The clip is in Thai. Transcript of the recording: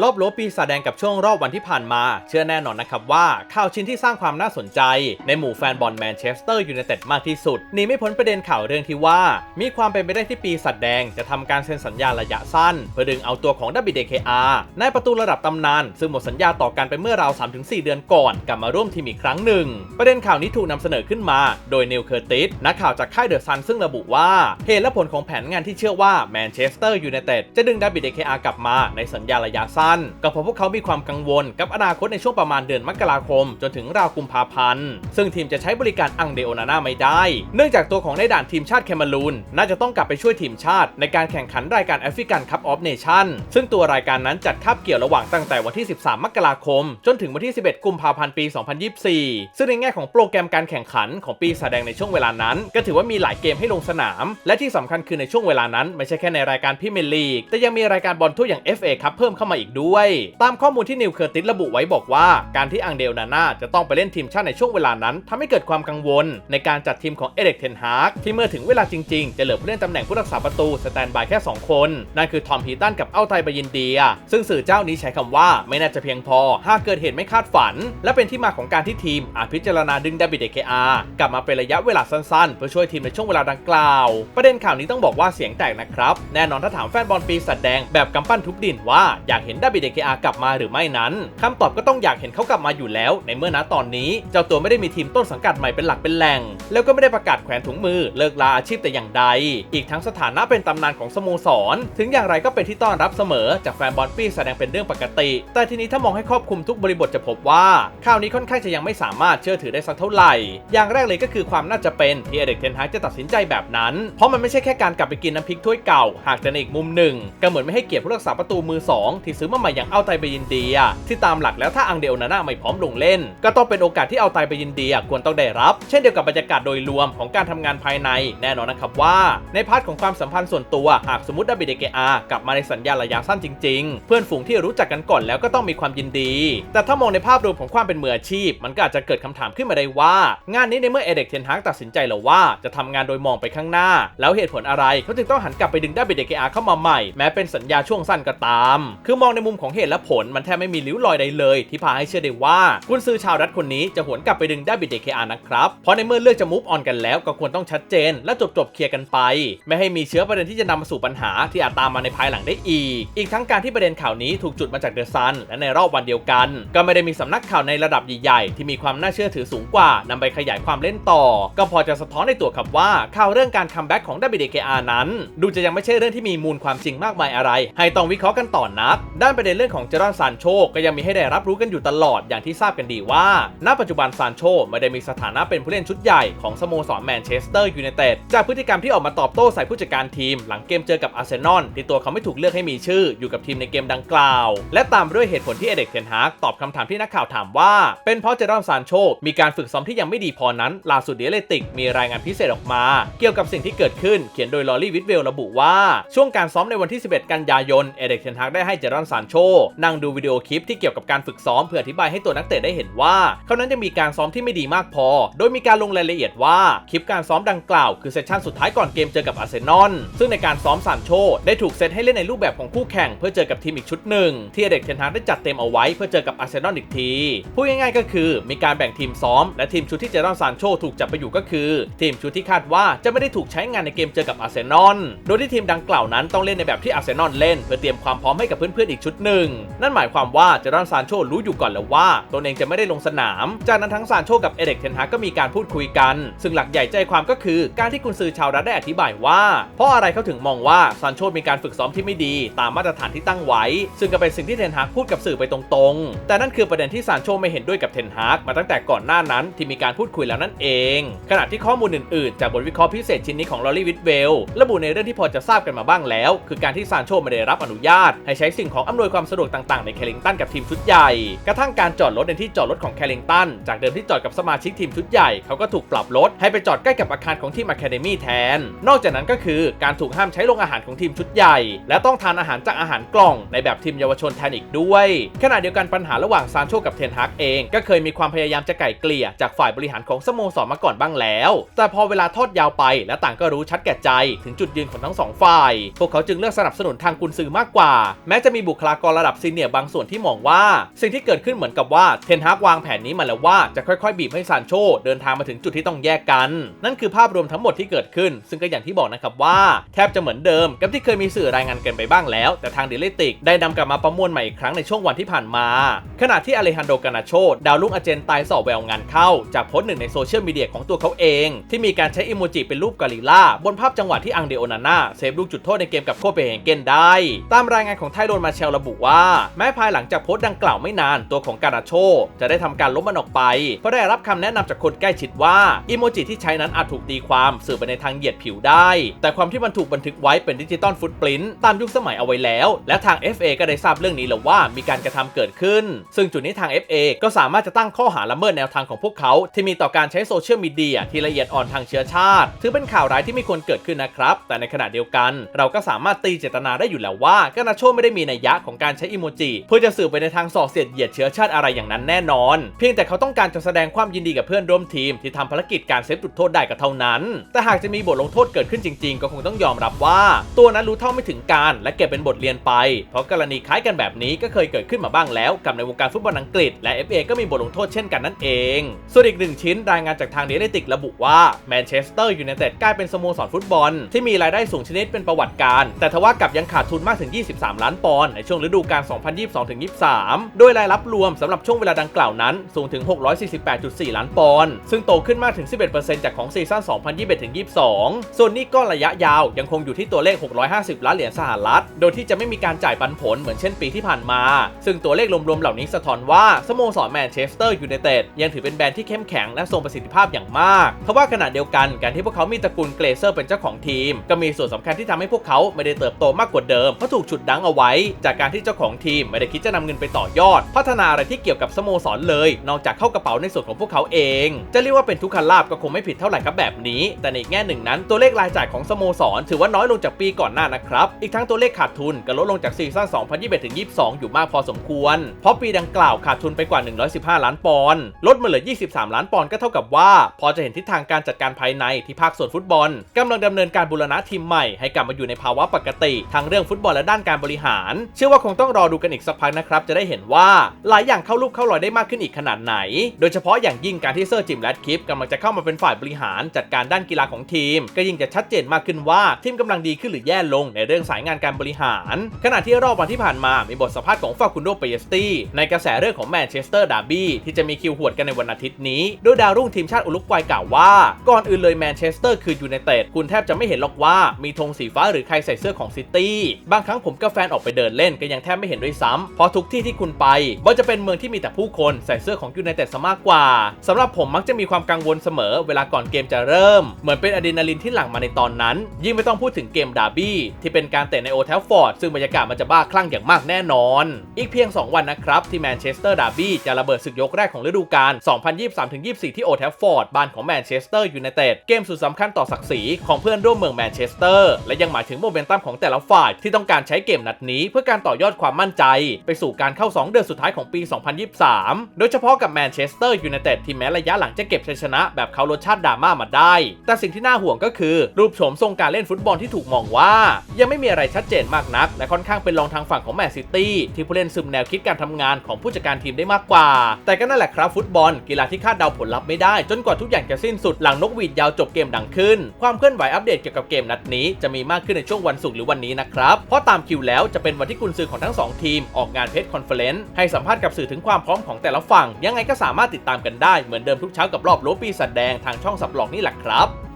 รอบโลบปีศาจแดงกับช่วงรอบวันที่ผ่านมา เชื่อแน่นอนนะครับว่าข่าวชิ้นที่สร้างความน่าสนใจ ในหมู่แฟนบอลแมนเชสเตอร์ยูไนเต็ดมากที่สุดหนีไม่พ้นประเด็นข่าวเรื่องที่ว่า มีความเป็นไปได้ที่ปีศาจแดงจะทำการเซ็นสัญญาระยะสั้น เพื่อดึงเอาตัวของดับบิเดเคอาในประตูระดับตำนาน ซึ่งหมดสัญญาต่อกันไปเมื่อราว 3-4 เดือนก่อนกลับมาร่วมทีมอีกครั้งหนึ่ง ประเด็นข่าวนี้ถูกนำเสนอขึ้นมา โดยนิวเคอร์ติสนักข่าวจากค่ายเดอะซันซึ่งระบุว่าเหตุและผลของแผนงานที่เชื่อว่าแมนเชสเตอร์ยูไนเต็ดจะดึงดับบิเดเคอากลับมาในสัญญาระยะสั้นก็เพราะพวกเขามีความกังวลกับอนาคตในช่วงประมาณเดือนมกราคม จนถึงราวกุมภาพันธ์ ซึ่งทีมจะใช้บริการอังเดโอนาน่าไม่ได้ เนื่องจากตัวของในด่านทีมชาติแคมารูนน่าจะต้องกลับไปช่วยทีมชาติ ในการแข่งขันรายการแอฟริกันคัพออฟเนชั่นซึ่งตัวรายการนั้นจัดคาบเกี่ยวระหว่างตั้งแต่วันที่ 13 มกราคม จนถึงวันที่ 11 กุมภาพันธ์ปี 2024 ซึ่งในแง่ของโปรแกรมการแข่งขันของปีแสดงในช่วงเวลานั้น ก็ถือว่ามีหลายเกมให้ลงสนาม และที่สำคัญคือในช่วงเวลานั้น ไม่ใช่แค่ในรายการพรีเมลีก แต่ยังมีรายการบอลถ้วอย่าง FA ครับเพิ่มเข้ามาอีกด้วย ตามข้อมูลที่นิวเคอร์ติสระบุไว้บอกว่า การที่อังเดลนาน่าจะต้องไปเล่นทีมชาติในช่วงเวลานั้นทำให้เกิดความกังวล ในการจัดทีมของเอเด็กเทนฮากที่เมื่อถึงเวลาจริงๆ จะเหลือผู้เล่นตำแหน่งผู้รักษาประตูสแตนบายแค่ 2 คน นั่นคือทอมฮีตันกับเอ้าไทบายินเดีย ซึ่งสื่อเจ้านี้ใช้คำว่าไม่น่าจะเพียงพอหากเกิดเหตุไม่คาดฝัน และเป็นที่มาของการที่ทีมอาจพิจารณาดึงดาบิดเดเคอากลับมาเป็นระยะเวลาสั้นๆ เพื่อช่วยทีมในช่วงเวลาดังกล่าว ประเด็นข่าวนี้ต้องบอกว่าเสียงแตกนะครับ แน่นอนถ้าถามแฟนบอลปีศาจแดงแบบกำปั้นทุบดินว่าอยากเห็นดาบิเดเคอากลับมาหรือไม่นั้นคำตอบก็ต้องอยากเห็นเขากลับมาอยู่แล้ว ในเมื่อณตอนนี้ เจ้าตัวไม่ได้มีทีมต้นสังกัดใหม่เป็นหลักเป็นแหล่ง แล้วก็ไม่ได้ประกาศแขวนถุงมือเลิกลาอาชีพแต่อย่างใด อีกทั้งสถานะเป็นตำนานของสโมสร ถึงอย่างไรก็เป็นที่ต้อนรับเสมอจากแฟนบอลปีแสดงเป็นเรื่องปกติ แต่ทีนี้ถ้ามองให้ครอบคลุมทุกบริบทจะพบว่าข่าวนี้ค่อนข้างจะยังไม่สามารถเชื่อถือได้สักเท่าไหร่ อย่างแรกเลยก็คือความน่าจะเป็นที่เอเด็กเทนฮากจะตัดสินใจแบบนั้น เพราะมันไม่ใช่แค่การกลับไปกินน้ำพริกถ้วยเก่า หากแต่ในอีกมุมหนึ่งก็เหมือนไม่ให้เกียรติผู้รักษาประตูมือสองที่ซื้อมาใหม่อย่างเอาไตไปยินดีที่ตามหลักแล้วถ้าอังเดลนาน่าไม่พร้อมลงเล่น ก็ต้องเป็นโอกาสที่เอาไตไปยินดียควรต้องได้รับ เช่นเดียวกับบรรยากาศโดยรวมของการทำงานภายในแน่นอนนะครับว่า ในพาร์ทของความสัมพันธ์ส่วนตัวหากสมมติดับบิเดเกอากลับมาในสัญญาระยะสั้นจริง ๆ เพื่อนฝูงที่รู้จักกันก่อนแล้วก็ต้องมีความยินดี แต่ถ้ามองในภาพรวมของความเป็นมืออาชีพ มันก็อาจจะเกิดคำถามขึ้นมาได้ว่า งานนี้ในเมื่อเอเด็กเทนฮากตัดสินใจแล้วว่าจะทำงานโดยมองไปข้างหน้า แล้วเหตุผลอะไรเขาจึงต้องหันกลับไปดึงดับบิเดเกอาเข้ามาใหม่แม้เป็นสัญญาช่วงสั้นก็ตาม คือมองในมุมของเหตุและผลมันแทบไม่มีริ้วรอยใดเลย ที่พาให้เชื่อได้ว่ากุนซือชาวรัฐคนนี้จะหวนกลับไปดึงดับบิเดเกอานะครับ เพราะในเมื่อเลือกจะมูฟออนกันแล้วก็ควรต้องชัดเจน และจบจบเคลียร์กันไป ไม่ให้มีเชื้อประเด็นที่จะนำมาสู่ปัญหาที่อาจตามมาในภายหลังได้อีก อีกทั้งการที่ประเด็นข่าวนี้ถูกจุดมาจากเดอะซันและในรอบวันเดียวกัน ก็ไม่ได้มีสำนักข่าวในระดับใหญ่ๆที่มีความน่าเชื่อถือสูงกว่านำไปขยายความเล่นต่อ ก็พอจะสะท้อนในตัวครับว่าข่าวเรื่องการคัมแบ็กของ WDKR นั้น ดูจะยังไม่ใช่เรื่องที่มีมูลความจริงมากมายอะไร ให้ต้องวิเคราะห์กันต่อนักด้านประเด็นเรื่องของเจอรอนซานโชก็ยังมีให้ได้รับรู้กันอยู่ตลอดอย่างที่ทราบกันดีว่า ณ ปัจจุบันซานโชไม่ได้มีสถานะเป็นผู้เล่นชุดใหญ่ของสโมสรแมนเชสเตอร์ยูไนเต็ดจากพฤติกรรมที่ออกมาตอบโต้ใส่ผู้จัดการทีม หลังเกมเจอกับอาร์เซนอลที่ตัวเขาไม่ถูกเลือกให้มีชื่ออยู่กับทีมในเกมดังกล่าว และตามด้วยเหตุผลที่เอเด็กเทนฮากตอบคำถามที่นักข่าวถามว่า เป็นเพราะเจอรอนซานโชมีการฝึกซ้อมที่ยังไม่ดีพอนั้นล่าสุดเดียเลติกมีรายงานพิเศษออกมา เกี่ยวกับสิ่งที่เกิดขึ้นเขียนโดยลอรี่วิทเวลระบุว่าช่วงการซ้อมในวันที่ 11 กันยายนเอเด็กเทนฮากได้ให้เจรอนซานโชนั่งดูวิดีโอคลิปที่เกี่ยวกับการฝึกซ้อมเพื่ออธิบายให้ตัวนักเตะได้เห็นว่า เขานั้นจะมีการซ้อมที่ไม่ดีมากพอ โดยมีการลงรายละเอียดว่าคลิปการซ้อมดังกล่าวคือเซสชั่นสุดท้ายก่อนเกมเจอกับอาร์เซนอลซึ่งในการซ้อมซานโชได้ถูกเซตให้เล่นในรูปแบบของคู่แข่งเพื่อเจอกับทีมอีกชุดหนึ่งที่เด็กเทนฮากได้จัดเต็มเอาไว้เพื่อเจอกับอาร์เซนอลอีกทีพูดง่ายๆก็คือ มีการแบ่งทีมซ้อม และทีมชุดที่เจอรอนซานโชถูกจับไปอยู่ก็คือ ทีมชุดที่คาดว่าจะไม่ได้ถูกใช้งานในเกมเจอกับอาร์เซนอลโดยที่ทีมดังกล่าวนั้นต้องเล่นในแบบที่อาร์เซนอลเล่นเพื่อเตรียมความพร้อมให้กับเพื่อนๆอีกชุดหนึ่ง นั่นหมายความว่าเจอรอนซานโชรู้อยู่ก่อนแล้วว่าตนเองจะไม่ได้ลงสนาม จากนั้นทั้งซานโชกับเอเด็กเทนฮากก็มีการพูดคุยกัน ซึ่งหลักใหญ่ใจความก็คือการที่กุนซือชาวรัฐได้อธิบายว่า เพราะอะไรเขาถึงมองว่าซานโชมีการฝึกซ้อมที่ไม่ดี ตามมาตรฐานที่ตั้งไว้ ซึ่งก็เป็นสิ่งที่เทนฮากพูดกับสื่อไปตรงๆ แต่นั่นคือประเด็นที่ซานโชไม่เห็นด้วยกับเทนฮากมาตั้งแต่ก่อนหน้านั้นที่มีการพูดคุยแล้วนั่นเอง ขณะที่ข้อมูลอื่นๆ จากบทวิเคราะห์พิเศษชิ้นนี้ของลอรี่วิทเวลระบุในเรื่องที่พอจะทราบกันมาบ้างแล้ว คือการที่ซานโชไม่ได้รับอนุญาต ให้ใช้สิ่งของอำนวยความสะดวกต่างๆในแคลิงตันกับทีมชุดใหญ่ กระทั่งการจอดรถในที่จอดรถของแคลิงตันจากเดิมที่จอดกับสมาชิกทีมชุดใหญ่เขาก็ถูกปรับรถให้ไปจอดใกล้กับอาคารของทีมอะคาเดมี่แทน นอกจากนั้นก็คือการถูกห้ามใช้โรงอาหารของทีมชุดใหญ่ และต้องทานอาหารจากอาหารกล่องในแบบทีมเยาวชนแทนอีกด้วย ขณะเดียวกันปัญหาระหว่างซานโชกับเทนฮากเองก็เคยมีความพยายามจะไก่เกลี่ยจากฝ่ายบริหารของสโมสรมาก่อนบ้างแล้ว แต่พอเวลาทอดยาวไปและต่างก็รู้ชัดแก่ใจ ถึงจุดยืนของทั้งสองฝ่าย พวกเขาจึงเลือกสนับสนุนทางกุนซือมากกว่า แม้จะมีบุคคลากรระดับซีเนียร์บางส่วนที่มองว่า สิ่งที่เกิดขึ้นเหมือนกับว่าเทนฮากวางแผนนี้มาแล้วว่าจะค่อยๆ บีบให้ซานโชเดินทางมาถึงจุดที่ต้องแยกกัน นั่นคือภาพรวมทั้งหมดที่เกิดขึ้น ซึ่งก็อย่างที่บอกนะครับว่าแทบจะเหมือนเดิมกับที่เคยมีสื่อรายงานกันไปบ้างแล้ว แต่ทางเดลิติกได้นำกลับมาประมวลใหม่อีกครั้งในช่วงวันที่ผ่านมา ขณะที่อเลฮันโดกานาโชดาวรุ่งอาเจนตายสอบแววงานเข้า จากโพสต์หนึ่งในโซเชียลมีเดียของตัวเขาเอง ที่มีการใช้อิโมจิเป็นรูปกอริลลาบนภาพจังหวะที่อังเดโอนาน่าเซฟลูกจุดโทษในเกมกับโคเปนเฮเกนได้ ตามรายงานของไทโรนมาเชลระบุว่า แม้ภายหลังจากโพสต์ดังกล่าวไม่นานตัวของกานาโช จะได้ทำการลบมันออกไป เพราะได้รับคำแนะนำจากคนใกล้ชิดว่าอิโมจิที่ใช้นั้นอาจถูกตีความสื่อไปในทางเหยียดผิวได้ แต่ความที่มันถูกบันทึกไว้เป็นดิจิตอลฟุตปรินต์ตามยุคสมัยเอาไว้แล้ว และทาง FA ก็ได้ทราบเรื่องนี้แล้วว่ามีการกระทำเกิดขึ้น ซึ่งจุดนี้ทาง FA ก็สามารถจะตั้งข้อหาละเมิดแนวทางของพวกเขาที่มีต่อการใช้โซเชียลมีเดียที่ละเอียดอ่อนทางเชื้อชาติ ถือเป็นข่าวร้ายที่ไม่ควรเกิดขึ้นนะครับ แต่ในขณะเดียวกัน เราก็สามารถตีเจตนาได้อยู่แล้วว่า กานาโชไม่ได้มีนัยยะของการใช้อิโมจิเพื่อจะสื่อไปในทางส่อเสียดเหยียดเชื้อชาติอะไรอย่างนั้นแน่นอน เพียงแต่เขาต้องการจะแสดงความยินดีกับเพื่อนร่วมทีมที่ทำภารกิจการเซฟจุดโทษได้ก็เท่านั้น แต่หากจะมีบทลงโทษเกิดขึ้นจริง ๆ ก็คงต้องยอมรับว่า ตัวนั้นรู้เท่าไม่ถึงการ และเก็บเป็นบทเรียนไป เพราะกรณีคล้ายกันแบบนี้ก็เคยเกิดขึ้นมาบ้างแล้ว กับในวงการฟุตบอลอังกฤษและ FA ก็มีบทลงโทษเช่นกันนั่นเอง ส่วนอีกหนึ่งชิ้นรายงานจากทางเดลิติกระบุว่าแมนเชสเตอร์ยูไนเต็ดกลายเป็นสโมสรฟุตบอล ที่มีรายได้สูงชนิดเป็นประวัติการ แต่ทว่ากับยังขาดทุนมากถึง 23 ล้านปอนด์ในช่วงฤดูกาล 2022-23 โดยรายรับรวมสำหรับช่วงเวลาดังกล่าวนั้น สูงถึง 648.4 ล้านปอนด์ซึ่งโตขึ้นมากถึง 11%จากของซีซั่น 2021-22 ส่วนนี้ก้อนระยะยาวยังคงอยู่ที่ตัวเลข 650 ล้านเหรียญสหรัฐ โดยที่จะไม่มีการจ่ายปันผลเหมือนเช่นปีที่ผ่านมา ซึ่งตัวเลขรวมๆเหล่านี้สะท้อนว่าสโมสรแมนเชสเตอร์ยูไนเต็ดยังถือเป็นแบรนด์ที่เข้มแข็งและทรงประสิทธิภาพอย่างมากทว่าขณะเดียวกันการที่พวกเขามีตระกูลเกรเซอร์เป็นเจ้าของทีม ก็มีส่วนสำคัญที่ทำให้พวกเขาไม่ได้เติบโตมากกว่าเดิมเพราะถูกฉุดดังเอาไว้จากการที่เจ้าของทีมไม่ได้คิดจะนำเงินไปต่อยอด พัฒนาอะไรที่เกี่ยวกับสโมสรเลย นอกจากเข้ากระเป๋าในส่วนของพวกเขาเอง จะเรียกว่าเป็นทุกขลาบก็คงไม่ผิดเท่าไหร่ครับแบบนี้ แต่ในอีกแง่หนึ่งนั้นตัวเลขรายจ่ายของสโมสร ถือว่าน้อยลงจากปีก่อนหน้านะครับ อีกทั้งตัวเลขขาดทุนก็ลดลงจากซีซั่น2021-22 อยู่มากพอสมควร เพราะปีดังกล่าวขาดทุนไปกว่า 115 ล้านปอนด์ลดมาเหลือ 23 ล้านปอนด์ก็เท่ากับว่า พอจะเห็นทิศทางการจัดการภายในที่ภาคส่วนฟุตบอลกำลังดำเนินการบูรณะทีมใหม่ให้กลับมาอยู่ในภาวะปกติ ทั้งเรื่องฟุตบอลและด้านการบริหารเชื่อว่าคงต้องรอดูกันอีกสักพักนะครับ จะได้เห็นว่าหลายอย่างเข้ารูปเข้ารอยได้มากขึ้นอีกขนาดไหน โดยเฉพาะอย่างยิ่งการที่เซอร์จิมแรดคลิปกำลังจะเข้ามาเป็นฝ่ายบริหารจัดการด้านกีฬาของทีม ก็ยิ่งจะชัดเจนมากขึ้นว่าทีมกำลังดีขึ้นหรือแย่ลงในเรื่องสายงานการบริหาร ขณะที่รอบวันที่ผ่านมามีบทสัมภาษณ์ของฟาคุนโดเปเยสตี้ในกระแสเรื่องของแมนเชสเตอร์ดาร์บี้ที่จะมีคิวหวดกันในวันอาทิตย์นี้โดยดาวรุ่งทีมชาติอุลุกวัยกล่าวว่า ก่อนอื่นเลยแมนเชสเตอร์คือยูไนเต็ดคุณแทบจะไม่เห็นหรอกว่ามีธงสีฟ้าหรือใครใส่เสื้อของซิตี้บางครั้งผมกับแฟนออกไปเดินเล่นก็ยังแทบไม่เห็นด้วยซ้ำเพราะทุกที่ที่คุณไปว่าจะเป็นเมืองที่มีแต่ผู้คนใส่เสื้อของยูไนเต็ดซะมากกว่าสำหรับผมมักจะมีความกังวลเสมอเวลาก่อนเกมจะเริ่ม เหมือนเป็นอะดรีนาลินที่หลั่งมาในตอนนั้น ยิ่งไม่ต้องพูดถึงเกมดาร์บี้ที่เป็นการเตะในโอเทลฟอร์ดซึ่งบรรยากาศมันจะบ้าคลั่งอย่างมากแน่นอน อีกเพียง 2 วันนะครับ ที่แมนเชสเตอร์ดาร์บี้จะระเบิดศึกยกแรกของฤดูกาล 2023-24 ที่โอเทลฟอร์ดบ้านของแมนเชสเตอร์ยูไนเต็ดเกมสุดสำคัญต่อศักดิ์ศรีของเพื่อนร่วมเมืองแมนเชสเตอร์และยังหมายถึงโมเมนตัมของแต่ละฝ่ายที่ต้องการใช้เกมนัดนี้ เพื่อการต่อยอดความมั่นใจ ไปสู่การเข้า 2 เดือนสุดท้ายของปี 2023 โดยเฉพาะกับแมนเชสเตอร์ยูไนเต็ดที่แม้ระยะหลังจะเก็บชัยชนะแบบเขารสชาติดราม่ามาได้ แต่สิ่งที่น่าห่วงก็คือ รูปโฉมทรงการเล่นฟุตบอลที่ถูกมองว่า ยังไม่มีอะไรชัดเจนมากนัก และค่อนข้างเป็นรองทางฝั่งของแมนซิตี้ที่ผู้เล่นซึมแนวคิดการทำงานของผู้จัดการทีมได้มากกว่า แต่ก็นั่นแหละครับฟุตบอล กีฬาที่คาดเดาผลลัพธ์ไม่ได้ จนกว่าทุกอย่างจะสิ้นสุดหลังนกหวีดยาวจบเกมดังขึ้น ความเคลื่อนไหวอัปเดตเกี่ยวกับเกมนัดนี้จะมีมากขึ้นในช่วงวันศุกร์หรือวันนี้นะครับเพราะตามคิวแล้วจะเป็นวันที่กุนซือของทั้งสองทีม ออกงานเพจคอนเฟลเลนซ์ให้สัมภาษณ์กับสื่อถึงความพร้อมของแต่ละฝั่ง ยังไงก็สามารถติดตามกันได้เหมือนเดิมทุกเช้ากับรอบโลปีสัดแดงทางช่องสับหลอกนี่แหละครับ